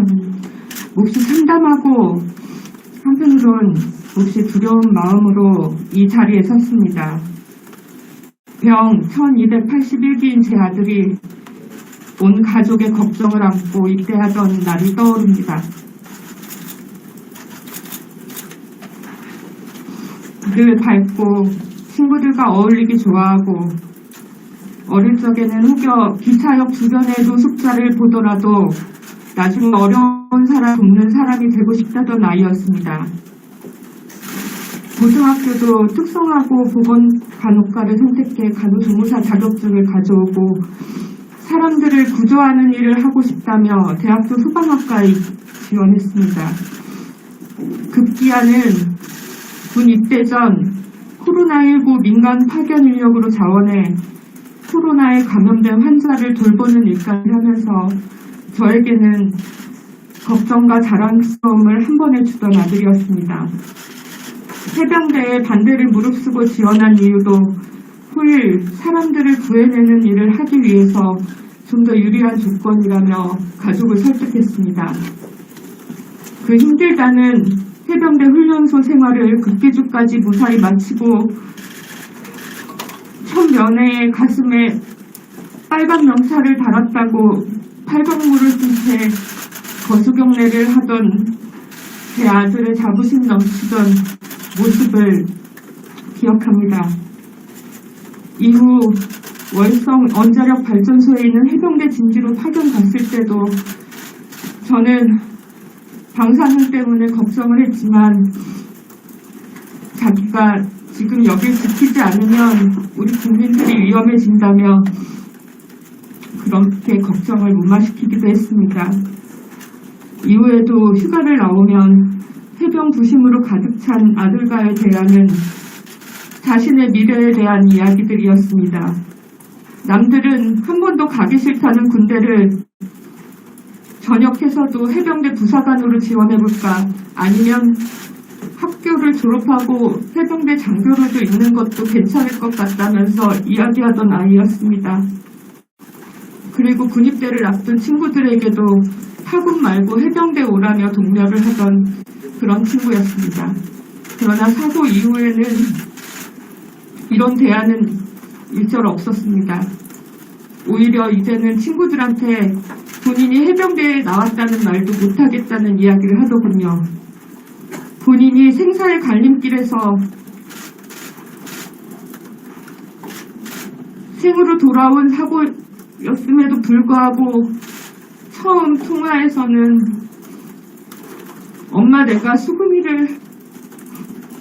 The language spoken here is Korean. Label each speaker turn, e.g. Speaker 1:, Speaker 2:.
Speaker 1: 저는 몹시 참담하고 한편으론 몹시 두려운 마음으로 이 자리에 섰습니다. 병 1281기인 제 아들이 온 가족의 걱정을 안고 입대하던 날이 떠오릅니다. 늘 밝고 친구들과 어울리기 좋아하고 어릴 적에는 혹여 기차역 주변의 노숙자를 보더라도 나중에 어려운 사람 돕는 사람이 되고 싶다던 아이였습니다. 고등학교도 특성화고 보건 간호과를 선택해 간호조무사 자격증을 가져오고 사람들을 구조하는 일을 하고 싶다며 대학교 소방학과에 지원했습니다. 급기야는 군 입대 전 코로나19 민간 파견 인력으로 자원해 코로나에 감염된 환자를 돌보는 일까지 하면서 저에게는 걱정과 자랑스러움을 한 번에 주던 아들이었습니다. 해병대에 반대를 무릅쓰고 지원한 이유도 후일 사람들을 구해내는 일을 하기 위해서 좀 더 유리한 조건이라며 가족을 설득했습니다. 그 힘들다는 해병대 훈련소 생활을 극기주까지 무사히 마치고 첫 면회에 가슴에 빨간 명사를 달았다고 팔방물을 쓴채 거수경례를 하던 제 아들의 자부심 넘치던 모습을 기억합니다. 이후 월성 원자력 발전소에 있는 해병대 진지로 파견 갔을 때도 저는 방사능 때문에 걱정을 했지만 자기가 지금 여길 지키지 않으면 우리 국민들이 위험해진다며 그렇게 걱정을 무마시키기도 했습니다. 이후에도 휴가를 나오면 해병 부심으로 가득 찬 아들과의 대화는 자신의 미래에 대한 이야기들이었습니다. 남들은 한 번도 가기 싫다는 군대를 전역해서도 해병대 부사관으로 지원해볼까 아니면 학교를 졸업하고 해병대 장교로도 있는 것도 괜찮을 것 같다면서 이야기하던 아이였습니다. 그리고 군입대를 앞둔 친구들에게도 파군 말고 해병대 오라며 독려를 하던 그런 친구였습니다. 그러나 사고 이후에는 이런 대화는 일절 없었습니다. 오히려 이제는 친구들한테 본인이 해병대에 나왔다는 말도 못하겠다는 이야기를 하더군요. 본인이 생사의 갈림길에서 생으로 돌아온 사고 였음에도 불구하고 처음 통화에서는 엄마 내가 수금이를